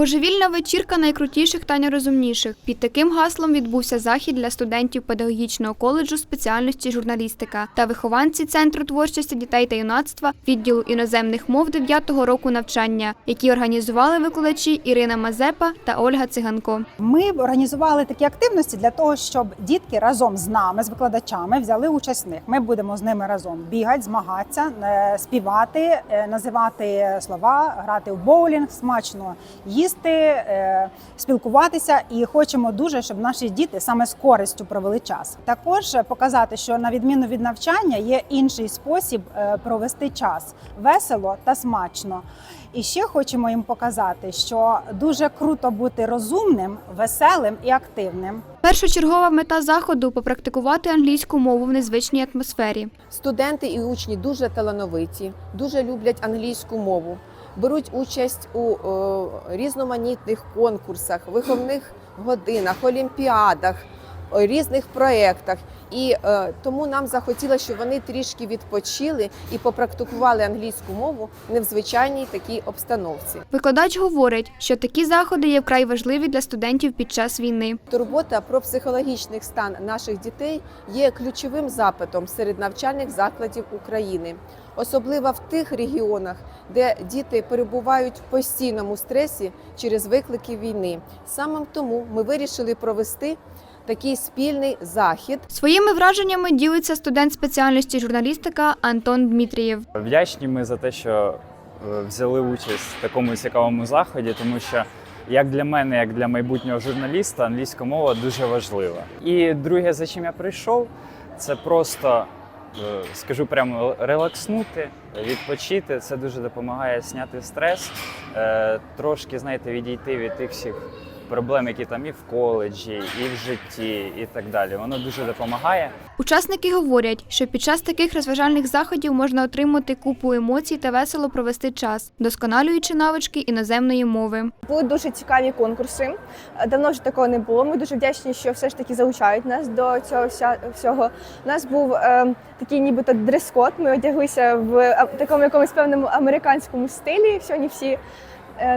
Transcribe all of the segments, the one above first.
Божевільна вечірка найкрутіших та найрозумніших. Під таким гаслом відбувся захід для студентів педагогічного коледжу спеціальності журналістика та вихованці Центру творчості дітей та юнацтва відділу іноземних мов 9-го року навчання, які організували викладачі Ірина Мазепа та Ольга Циганко. Ми організували такі активності для того, щоб дітки разом з нами, з викладачами, взяли участь в них. Ми будемо з ними разом бігати, змагатися, е, співати, е, називати слова, грати в боулінг, смачно їсти, е, спілкуватися. І хочемо дуже, щоб наші діти саме з користю провели час. Також показати, що на відміну від навчання є інший спосіб е, провести час весело та смачно. І ще хочемо їм показати, що дуже круто бути розумним, веселим і активним. Першочергова мета заходу попрактикувати англійську мову в незвичній атмосфері. Студенти і учні дуже талановиті, дуже люблять англійську мову, беруть участь у е, різноманітних конкурсах, виховних годинах, олімпіадах, різних проєктах. І е, тому нам захотілося, щоб вони трішки відпочили і попрактикували англійську мову не в звичайній такій обстановці. Викладач говорить, що такі заходи є вкрай важливі для студентів під час війни. Турбота про психологічний стан наших дітей є ключовим запитом серед навчальних закладів України, особливо в тих регіонах, де діти перебувають в постійному стресі через виклики війни. Саме тому ми вирішили провести такий спільний захід. Своїми враженнями ділиться студент спеціальності журналістика Антон Дмитрієв. Вдячні ми за те, що е, взяли участь в такому цікавому заході, тому що як для мене, як для майбутнього журналіста, англійська мова дуже важлива. І друге, за чим я прийшов, це просто е, скажу прямо релакснути, відпочити. Це дуже допомагає зняти стрес, е, трошки знаєте, відійти від тих всіх. Проблем, які там і в коледжі, і в житті, і так далі. Воно дуже допомагає. Учасники говорять, що під час таких розважальних заходів можна отримати купу емоцій та весело провести час, досконалюючи навички іноземної мови. Були дуже цікаві конкурси. Давно вже такого не було. Ми дуже вдячні, що все ж таки залучають нас до цього всього. У нас був е, такий нібито дрес-код. Ми одяглися в такому якомусь певному американському стилі. Сьогодні всі е,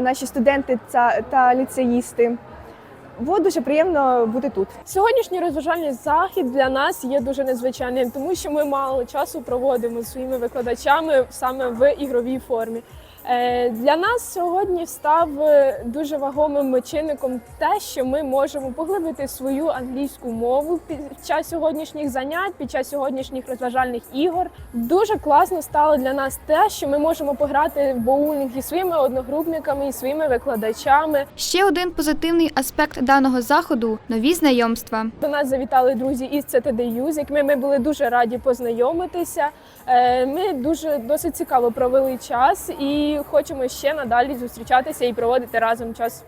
наші студенти та, та ліцеїсти. Було дуже приємно бути тут. Сьогоднішній розважальний захід для нас є дуже незвичайним, тому що ми мало часу проводимо зі своїми викладачами саме в ігровій формі. Е, Для нас сьогодні став е, дуже вагомим чинником те, що ми можемо поглибити свою англійську мову під час сьогоднішніх занять, під час сьогоднішніх розважальних ігор. Дуже класно стало для нас те, що ми можемо пограти в боулінг із своїми одногрупниками, і своїми викладачами. Ще один позитивний аспект даного заходу нові знайомства. До нас завітали друзі із CTD з якими ми були дуже раді познайомитися. Е, Ми дуже досить цікаво провели час хочемо ще надалі зустрічатися і проводити разом час.